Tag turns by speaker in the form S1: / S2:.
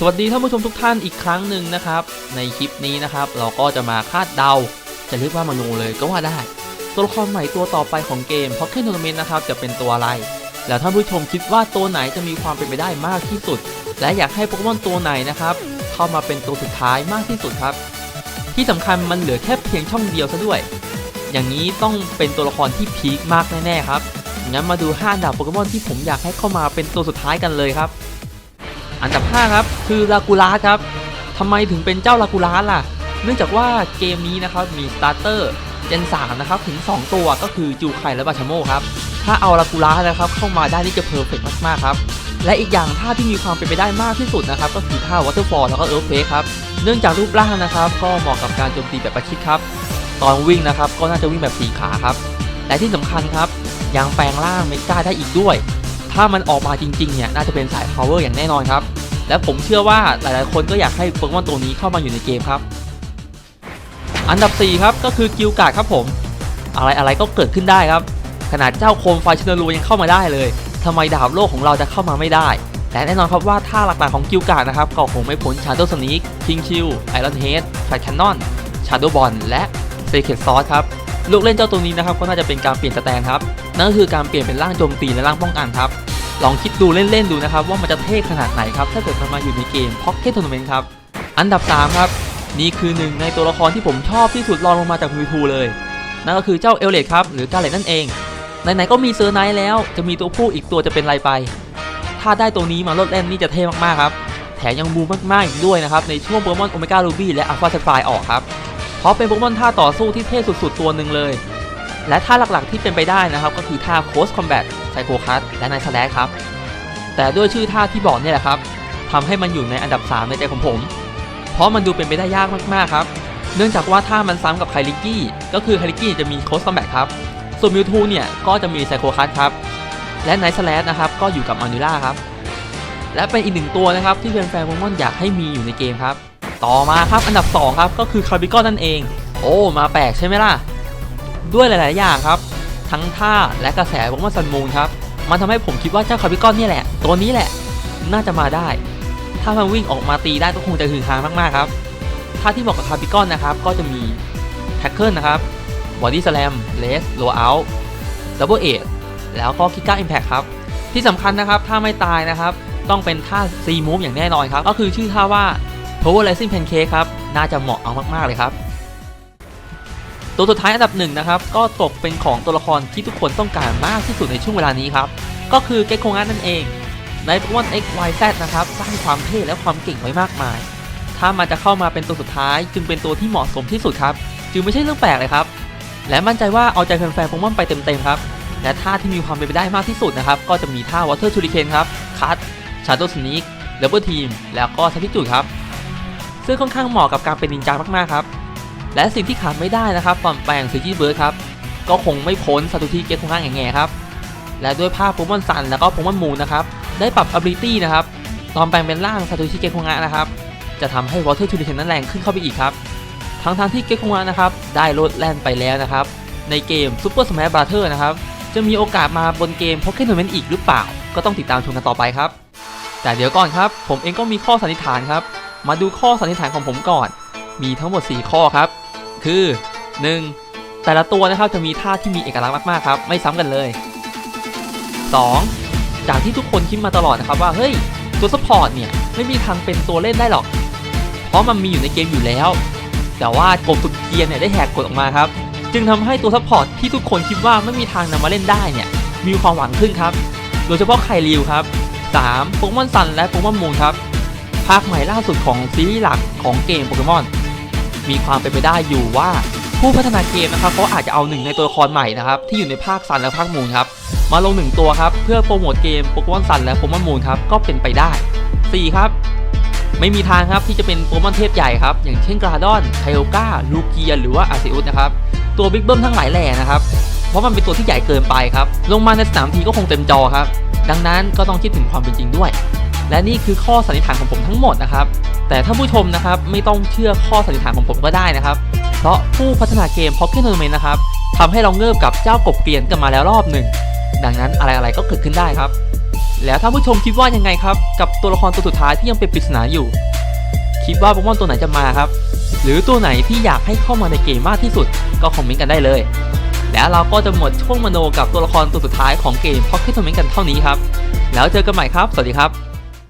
S1: สวัสดีท่านผู้ชมทุกท่านอีกครั้งหนึ่งนะครับ ในคลิปนี้นะครับ เราก็จะมาคาดเดา จะเรียกว่ามโนเลยก็ว่าได้ ตัวละครใหม่ตัวต่อไปของเกม Pocket Tournament นะครับจะเป็นตัวอะไร แล้วท่านผู้ชมคิดว่าตัวไหนจะมีความเป็นไปได้มากที่สุด และอยากให้โปเกมอนตัวไหนนะครับ เข้ามาเป็นตัวสุดท้ายมากที่สุดครับ ที่สำคัญมันเหลือแค่เพียงช่องเดียวซะด้วย อย่างนี้ต้องเป็นตัวละครที่พีคมากแน่ๆครับงั้นมาดู5ดับโปเกมอนที่ผมอยากให้เข้ามาเป็นตัวสุดท้ายกันเลยครับ อันดับ 5 ครับ คือลากูลาสครับทำไมถึงเป็นเจ้าลากูลาสล่ะ เนื่องจากว่าเกมนี้นะครับมีสตาร์เตอร์เจน3นะครับถึง 2 ตัวก็คือจูไคและบาชโมครับ ถ้าเอาลากูลาสนะครับเข้ามาได้นี่จะเพอร์เฟกมากๆครับ และอีกอย่างท่าที่มีความเป็นไปได้มากที่สุดนะครับก็คือท่าวอเตอร์ฟอลแล้วก็เอิร์ธเฟกครับ เนื่องจากรูปร่างนะครับก็เหมาะกับการโจมตีแบบประชิดครับตอนวิ่งนะครับก็น่าจะวิ่งแบบสี่ขาครับ และที่สำคัญครับยังแปลงร่างเมกาได้อีกด้วย ถ้ามันออกมาจริงๆเนี่ยน่าจะเป็นสาย power อย่างแน่นอนครับ และผมเชื่อว่าหลายๆคนก็อยากให้โปเกมอนตัวนี้เข้ามาอยู่ในเกมครับ อันดับ 4 ครับก็คือกิลการ์ดครับผม อะไรอะไรก็เกิดขึ้นได้ครับ ขนาดเจ้าโคมไฟชินารูยังเข้ามาได้เลยทำไมดาบโลกของเราจะเข้ามาไม่ได้และแน่นอนครับว่าท่าหลักๆของกิลการ์ดนะครับก็คงไม่พ้นชาโดว์สนิกคิงชิลไอรอนเฮดแฟลชแคนนอนชาโดว์บอลและเซเคตซอสครับ ลูกเล่นเจ้าตัวนี้นะครับก็น่าจะเป็นการเปลี่ยนสแตนครับนั่นก็คือการเปลี่ยนเป็นร่างโจมตีและร่างป้องกันครับลองคิดดูเล่นๆดูนะครับว่ามันจะเท่ขนาดไหนครับถ้าเกิดมันมาอยู่ในเกม Pocket Tournament ครับอันดับ3ครับนี่คือหนึ่งในตัวละครที่ผมชอบที่สุดรองลงมาจากมิวทูเลยนั่นก็คือเจ้าเอลเลดครับหรือกาเลตนั่นเองไหนๆก็มีเซอร์ไนท์แล้วจะมีตัวผู้อีกตัวจะเป็นไรไป ถ้าได้ตัวนี้มาลดเล่นนี่จะเท่มากๆครับแถมยังบูมมากๆอีกด้วยนะครับในช่วงโปเกมอนโอเมก้ารูบี้และอัลฟาเซฟายออกครับ เพราะเป็นโปเกมอนท่าต่อสู้ที่เท่สุดๆตัวหนึ่งเลย และท่าหลักๆที่เป็นไปได้นะครับ ก็คือท่าโคสคอมแบทไซโคคัสและไนท์สแลชครับ แต่ด้วยชื่อท่าที่บอกเนี่ยแหละครับทำให้มันอยู่ในอันดับ 3 ในใจของผม เพราะมันดูเป็นไปได้ยากมากๆครับ เนื่องจากว่าท่ามันซ้ำกับไคลิกี้ ก็คือไคลิกี้จะมีโคสคอมแบทครับ ส่วนมิวทูเนี่ยก็จะมีไซโคคัสครับ และไนท์สแลชนะครับก็อยู่กับมานูล่าครับ และเป็นอีกหนึ่งตัวนะครับที่แฟนๆโปเกมอนอยากให้มีอยู่ในเกมครับ ต่อมาครับอันดับ 2 ครับก็คือคาร์บิกอนนั่นเอง โอ้มาแปลกใช่ไหมล่ะ ด้วยหลาย ๆ อย่างครับ ทั้งท่าและกระแสโปเกมอนซันมูนครับ มันทำให้ผมคิดว่าเจ้าคาร์บิกอนนี่แหละ ตัวนี้แหละ น่าจะมาได้ ถ้ามันวิ่งออกมาตีได้ก็คงจะฮือฮามากๆครับท่าที่เหมาะกับคาร์บิกอนนะครับก็จะมีแท็กเกิลนะครับบอดี้สแลมเลสโลเอาท์ดับเบิลเอแล้วก็คิก้าอิมแพคครับ ที่สำคัญนะครับถ้าไม่ตายนะครับ ต้องเป็นท่าซีมูฟอย่างแน่นอนครับ ก็คือชื่อท่าว่า Power Rising Pancake ครับ น่าจะเหมาะเอามาก ๆ เลยครับ ตัวสุดท้ายอันดับหนึ่งนะครับ ก็ตกเป็นของตัวละครที่ทุกคนต้องการมากที่สุดในช่วงเวลานี้ครับ ก็คือเกโคง a นั่นเอง ใน Pokemon X Y Z นะครับ สร้างความเท่และความเก่งไว้มากมาย ถ้ามันจะเข้ามาเป็นตัวสุดท้าย จึงเป็นตัวที่เหมาะสมที่สุดครับ จึงไม่ใช่เรื่องแปลกเลยครับ และมั่นใจว่าเอาใจแฟนๆโปเกมอนไปเต็มๆครับ และท่าที่มีความเป็นไปได้มากที่สุดนะครับ ก็จะมีท่า Water Shuriken ครับ คัต Shadow Sneak Double Team แล้วก็ Substitute ครับ ซึ่งค่อนข้างเหมาะกับการเป็นนินจามากๆครับ และสิ่งที่ขาดไม่ได้นะครับปลอมแปลงซิจี้เบิร์ดครับ ก็คงไม่พ้นซาตูทิเกะคงง่ายแง่ๆครับ และด้วยภาพโปเกมอนซันแล้วก็โปเกมอนมูนนะครับ ได้ปรับ ability นะครับ ตอนแปลงเป็นร่างซาตูชิเกะคงงะนะครับ จะทำให้ Water t u r i k e n นั้นแรงขึ้นเข้าไปอีกครับ ทั้งทางๆที่เกะคงงะนะครับ ได้ลดแล่นไปแล้วนะครับ ในเกม Super Smash Bros. นะครับ จะมีโอกาสมาบนเกม Pocket Tournament อีกหรือเปล่า ก็ต้องติดตามชมกันต่อไปครับ แต่เดี๋ยวก่อนครับ ผมเองก็มีข้อสันนิษฐานครับ มาดูข้อสันนิษฐานของผมก่อน มีทั้งหมด 4 ข้อครับ คือ 1. แต่ละตัวนะครับจะมีท่าที่มีเอกลักษณ์มากๆครับ ไม่ซ้ำกันเลย 2. จากที่ทุกคนคิดมาตลอดนะครับว่าเฮ้ยตัวซัพพอร์ตเนี่ยไม่มีทางเป็นตัวเล่นได้หรอก เพราะมันมีอยู่ในเกมอยู่แล้ว แต่ว่ากบสุดเกียร์เนี่ยได้แหกกฎออกมาครับ จึงทำให้ตัวซัพพอร์ตที่ทุกคนคิดว่าไม่มีทางนำมาเล่นได้เนี่ยมีความหวังขึ้นครับ โดยเฉพาะไคริวครับ 3. โปเกมอนซันและโปเกมอนมูนครับ ภาคใหม่ล่าสุดของซีรีส์หลักของเกมโปเกมอนมีความเป็นไปได้อยู่ว่าผู้พัฒนาเกมนะครับเขาอาจจะเอาหนึ่งในตัวละครใหม่นะครับที่อยู่ในภาคซันและภาคมูนครับมาลงหนึ่งตัวครับเพื่อโปรโมทเกมโปเกมอนซันและโปเกมอนมูนครับก็เป็นไปได้ 4 ครับ ไม่มีทางครับที่จะเป็นโปเกมอนเทพใหญ่ครับอย่างเช่นกราดอนไคโอกาลูเกียหรือว่าอาซิอุสนะครับตัวบิ๊กเบิ้มทั้งหลายแหล่นะครับเพราะมันเป็นตัวที่ใหญ่เกินไปครับลงมาในสนามทีก็คงเต็มจอครับดังนั้นก็ต้องคิดถึงความเป็นจริงด้วย และนี่คือข้อสันนิษฐานของผมทั้งหมดนะครับ แต่ถ้าผู้ชมนะครับไม่ต้องเชื่อข้อสันนิษฐานของผมก็ได้นะครับ เพราะผู้พัฒนาเกม Pocket Tournament นะครับทำให้เราเงิบกับเจ้ากบเกลียนกันมาแล้วรอบหนึ่ง ดังนั้นอะไรๆก็เกิดขึ้นได้ครับ แล้วท่านผู้ชมคิดว่ายังไงครับ กับตัวละครตัวสุดท้ายที่ยังเป็นปริศนาอยู่ คิดว่าโปเกมอนตัวไหนจะมาครับ หรือตัวไหนที่อยากให้เข้ามาในเกมมากที่สุด ก็คอมเมนต์กันได้เลย แล้วเราก็จะหมดช่วงมโนกับตัวละครตัวสุดท้ายของเกม Pocket Tournament กันเท่านี้ครับ แล้วเจอกันใหม่ครับ สวัสดีครับ